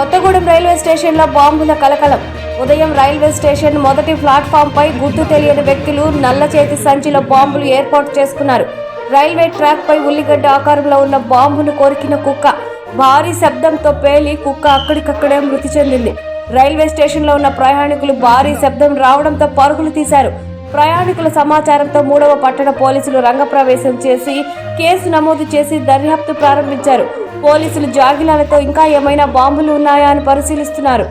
Kothagudem railway స్టేషన్లో బాంబుల కలకలం. ఉదయం రైల్వే స్టేషన్ మొదటి ప్లాట్ఫామ్ పై గుర్తు తెలియని వ్యక్తులు నల్ల చేతి సంచిలో బాంబులు ఏర్పాటు చేసుకున్నారు. రైల్వే ట్రాక్పై ఉల్లిగడ్డ ఆకారంలో ఉన్న బాంబును కొరికిన కుక్క భారీ శబ్దంతో పేలి కుక్క అక్కడికక్కడే మృతి చెందింది. రైల్వే స్టేషన్లో ఉన్న ప్రయాణికులు భారీ శబ్దం రావడంతో పరుగులు తీశారు. ప్రయాణికుల సమాచారంతో మూడవ పట్టణ పోలీసులు రంగప్రవేశం చేసి కేసు నమోదు చేసి దర్యాప్తు ప్రారంభించారు. పోలీసులు జాగిలాలతో ఇంకా ఏమైనా బాంబులు ఉన్నాయా అని పరిశీలిస్తున్నారు